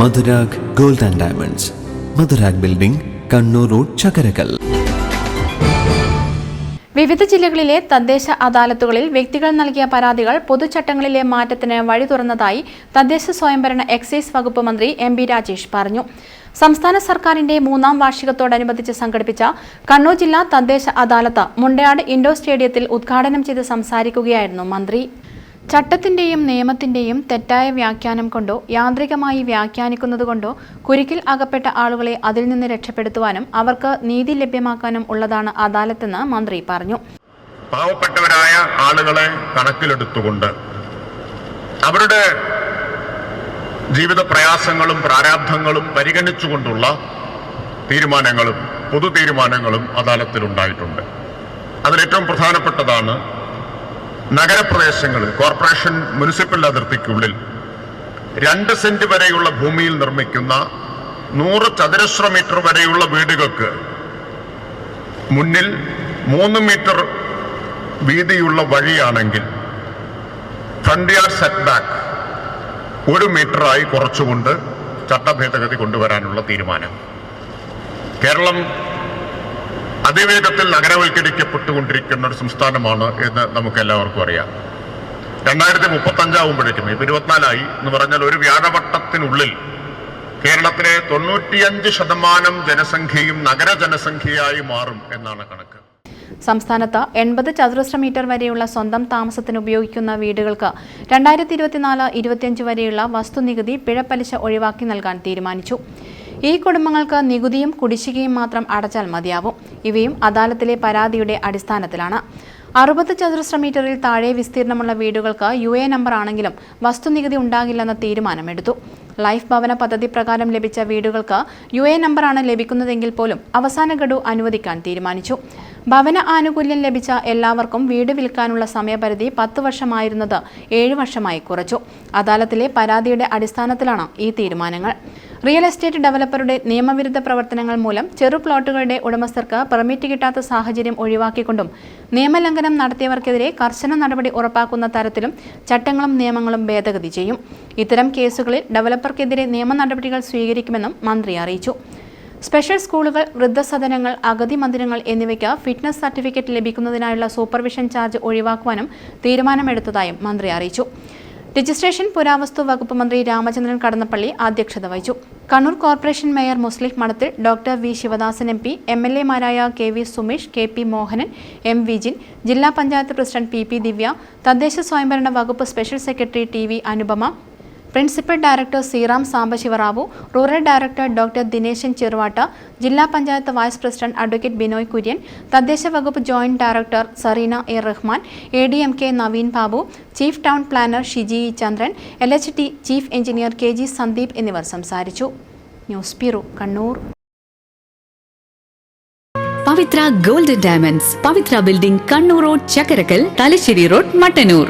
Madhurag gold and diamonds. Madhurag building Kannur road Chakkarakkal. വിവിധ ജില്ലകളിലെ തദ്ദേശ അദാലത്തുകളിൽ വ്യക്തികൾ നൽകിയ പരാതികൾ പൊതുചട്ടങ്ങളിലെ മാറ്റത്തിന് വഴി തുറന്നതായി തദ്ദേശ സ്വയംഭരണ എക്സൈസ് വകുപ്പ് മന്ത്രി എം ബി രാജേഷ് പറഞ്ഞു. സംസ്ഥാന സർക്കാരിന്റെ മൂന്നാം വാർഷികത്തോടനുബന്ധിച്ച് സംഘടിപ്പിച്ച കണ്ണൂർ ജില്ലാ തദ്ദേശ അദാലത്ത് മുണ്ടയാട് ഇൻഡോർ സ്റ്റേഡിയത്തിൽ ഉദ്ഘാടനം ചെയ്ത് സംസാരിക്കുകയായിരുന്നു മന്ത്രി. ചട്ടത്തിന്റെയും നിയമത്തിന്റെയും തെറ്റായ വ്യാഖ്യാനം കൊണ്ടോ യാന്ത്രികമായി വ്യാഖ്യാനിക്കുന്നതുകൊണ്ടോ കുരുക്കിൽ അകപ്പെട്ട ആളുകളെ അതിൽ നിന്ന് രക്ഷപ്പെടുത്തുവാനും അവർക്ക് നീതി ലഭ്യമാക്കാനും ഉള്ളതാണ് അദാലത്തെന്ന് മന്ത്രി പറഞ്ഞു. പാവപ്പെട്ടവരായ ആളുകളെ കണക്കിലെടുത്തുകൊണ്ട് അവരുടെ ജീവിത പ്രയാസങ്ങളും പ്രാരാബ്ധങ്ങളും പരിഗണിച്ചുകൊണ്ടുള്ള തീരുമാനങ്ങളും പൊതു തീരുമാനങ്ങളും അദാലത്തിലുണ്ടായിട്ടുണ്ട്. അതിലേറ്റവും പ്രധാനപ്പെട്ടതാണ് നഗരപ്രദേശങ്ങളിൽ കോർപ്പറേഷൻ മുനിസിപ്പൽ അതിർത്തിക്കുള്ളിൽ രണ്ട് സെന്റ് വരെയുള്ള ഭൂമിയിൽ നിർമ്മിക്കുന്ന നൂറ് ചതുരശ്ര മീറ്റർ വരെയുള്ള വീടുകൾക്ക് മുന്നിൽ മൂന്ന് മീറ്റർ വീതിയുള്ള വഴിയാണെങ്കിൽ ഫ്രണ്ട് യാർഡ് സെറ്റ് ബാക്ക് ഒരു മീറ്ററായി കുറച്ചുകൊണ്ട് ചട്ടഭേദഗതി കൊണ്ടുവരാനുള്ള തീരുമാനം. കേരളം അതിവേഗത്തിൽ നഗരവൽക്കരിക്കപ്പെട്ടുകൊണ്ടിരിക്കുന്ന ഒരു സംസ്ഥാനമാണ് എന്ന് നമുക്ക് എല്ലാവർക്കും അറിയാം. രണ്ടായിരത്തി മുപ്പത്തി അഞ്ചാവുമ്പോഴേക്കും ഇപ്പൊ ഇരുപത്തിനാലായി എന്ന് പറഞ്ഞാൽ ഒരു വ്യാഴവട്ടത്തിനുള്ളിൽ കേരളത്തിലെ തൊണ്ണൂറ്റിയഞ്ച് ശതമാനം ജനസംഖ്യയും നഗര ജനസംഖ്യയായി മാറും എന്നാണ് കണക്ക്. സംസ്ഥാനത്ത് എൺപത് ചതുരശ്ര മീറ്റർ വരെയുള്ള സ്വന്തം താമസത്തിന് ഉപയോഗിക്കുന്ന വീടുകൾക്ക് രണ്ടായിരത്തി ഇരുപത്തിനാല് ഇരുപത്തിയഞ്ച് വരെയുള്ള വസ്തുനികുതി പിഴപ്പലിശ ഒഴിവാക്കി നൽകാൻ തീരുമാനിച്ചു. ഈ കുടുംബങ്ങൾക്ക് നികുതിയും കുടിശ്ശികയും മാത്രം അടച്ചാൽ മതിയാവും. ഇവയും അദാലത്തിലെ പരാതിയുടെ അടിസ്ഥാനത്തിലാണ്. അറുപത് ചതുരശ്ര മീറ്ററിൽ താഴെ വിസ്തീർണമുള്ള വീടുകൾക്ക് യു എ നമ്പർ ആണെങ്കിലും വസ്തുനികുതി ഉണ്ടാകില്ലെന്ന തീരുമാനമെടുത്തു. ലൈഫ് ഭവന പദ്ധതി പ്രകാരം ലഭിച്ച വീടുകൾക്ക് യു എ നമ്പറാണ് ലഭിക്കുന്നതെങ്കിൽ പോലും അവസാന ഗഡു അനുവദിക്കാൻ തീരുമാനിച്ചു. ഭവന ആനുകൂല്യം ലഭിച്ച എല്ലാവർക്കും വീട് വിൽക്കാനുള്ള സമയപരിധി പത്ത് വർഷമായിരുന്നത് ഏഴ് വർഷമായി കുറച്ചു. അദാലത്തിലെ പരാതിയുടെ അടിസ്ഥാനത്തിലാണ് ഈ തീരുമാനങ്ങൾ. റിയൽ എസ്റ്റേറ്റ് ഡെവലപ്പറുടെ നിയമവിരുദ്ധ പ്രവർത്തനങ്ങൾ മൂലം ചെറു പ്ലോട്ടുകളുടെ ഉടമസ്ഥർക്ക് പെർമിറ്റ് കിട്ടാത്ത സാഹചര്യം ഒഴിവാക്കിക്കൊണ്ടും നിയമലംഘനം നടത്തിയവർക്കെതിരെ കർശന നടപടി ഉറപ്പാക്കുന്ന തരത്തിലും ചട്ടങ്ങളും നിയമങ്ങളും ഭേദഗതി ചെയ്യും. ഇത്തരം കേസുകളിൽ ഡെവലപ്പർക്കെതിരെ നിയമ നടപടികൾ സ്വീകരിക്കുമെന്നും മന്ത്രി അറിയിച്ചു. സ്പെഷ്യൽ സ്കൂളുകൾ വൃദ്ധസദനങ്ങൾ അഗതി മന്ദിരങ്ങൾ എന്നിവയ്ക്ക് ഫിറ്റ്നസ് സർട്ടിഫിക്കറ്റ് ലഭിക്കുന്നതിനായുള്ള സൂപ്പർവിഷൻ ചാർജ് ഒഴിവാക്കുവാനും തീരുമാനമെടുത്തതായും മന്ത്രി അറിയിച്ചു. രജിസ്ട്രേഷൻ പുരാവസ്തു വകുപ്പ് മന്ത്രി രാമചന്ദ്രൻ കടന്നപ്പള്ളി അധ്യക്ഷത വഹിച്ചു. Kannur corporation mayor Muslih Mathathil doctor V Sivadasan M P M L എമാരായ K V Sumesh K P Mohanan M Vijin ജില്ലാ panchayat president P P Divya തദ്ദേശ സ്വയംഭരണ വകുപ്പ് special secretary T V Anupama principal director Seeram Sambasivarao rural director doctor Dineshan Cheruvatta ജില്ലാ panchayat vice president advocate Binoy Kurian തദ്ദേശ വകുപ്പ് joint director Sareena A. Rahman A. D. M. K. Naveen Babu chief town planner Shiji Chandran L. H. T chief engineer K. G. Sandeep എന്നിവർ സംസാരിച്ചു. News bureau Kannur. Pavithra golden diamonds Pavithra building Kannur road Chakkarakkal Thalassery road Mattannur.